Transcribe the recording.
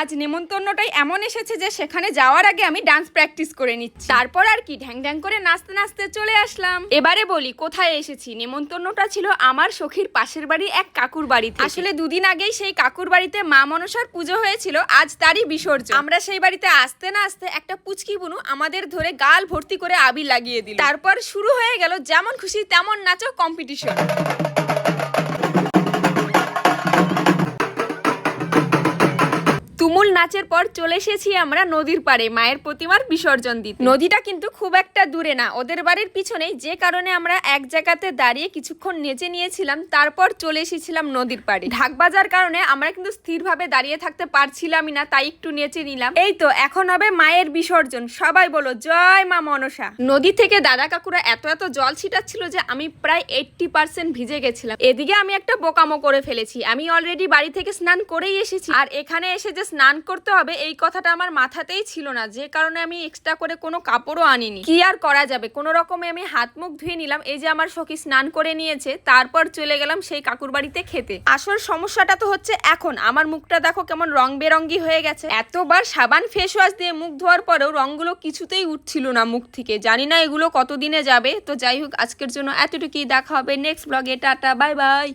আজ নেমন্তন্নটাই এমন এসেছে যে সেখানে যাওয়ার আগে আমি ডান্স প্র্যাকটিস করে নিচ্ছি। তারপর আর কি ঢ্যাং ঢ্যাং করে নাচতে নাচতে চলে আসলাম। এবারে বলি, কোথায় এসেছি? নেমন্তন্নটা ছিল আমার সখীর পাশের বাড়ি এক কাকুর বাড়িতে। আসলে দুদিন আগেই সেই কাকুর বাড়িতে মা মনসার পুজো হয়েছিল, আজ তারই বিসর্জন। আমরা সেই বাড়িতে আসতে না আসতে একটা পুচকি বুনু আমাদের ধরে গাল ভর্তি করে আবির লাগিয়ে দিল। তারপর শুরু হয়ে গেল যেমন খুশি তেমন নাচো কম্পিটিশন তুমুল নাচের পর চলে এসেছি আমরা নদীর পাড়ে, মায়ের প্রতিমার বিসর্জন দিতে। নদীটা কিন্তু খুব একটা দূরে না, ওদের বাড়ির পিছনেই, যে কারণে আমরা এক জায়গাতে দাঁড়িয়ে কিছুক্ষণ নেচে নিয়েছিলাম, তারপর চলে এসেছিলাম নদীর পাড়ে। ঢাক বাজার কারণে আমরা কিন্তু স্থিরভাবে দাঁড়িয়ে থাকতে পারছিলামই না, তাই একটু নেচে নিলাম। এই তো, এখন হবে মায়ের বিসর্জন, সবাই বলো, জয় মা মনসা। নদী থেকে দাদা কাকুরা এত এত জল ছিটাচ্ছিল যে আমি প্রায় এইটটি পার্সেন্ট ভিজে গেছিলাম। এদিকে আমি একটা বোকামো করে ফেলেছি, আমি অলরেডি বাড়ি থেকে স্নান করেই এসেছি, আর এখানে এসে যে স্নান করতে হবে, এই কথাটা আমার মাথাতেই ছিল না। যে কারণে আমি এক্সট্রা করে কোনো কাপড়ও আনিনি। কি আর করা যাবে? কোনো রকমে আমি হাত মুখ ধুয়ে নিলাম, এই যে আমার সখী স্নান করে নিয়েছে, তারপর চলে গেলাম সেই কাকুর বাড়িতে খেতে। আসল সমস্যাটা তো হচ্ছে এখন, আমার মুখটা দেখো কেমন রং বেরঙ্গি হয়ে গেছে। এতবার সাবান ফেস ওয়াশ দিয়ে মুখ ধোয়ার পরেও রংগুলো কিছুতেই উঠছিল না মুখ থেকে। জানি না এগুলো কতদিনে যাবে। তো যাই হোক, আজকের জন্য এতটুকুই, দেখা হবে নেক্সট ব্লগে টাটা বাই বাই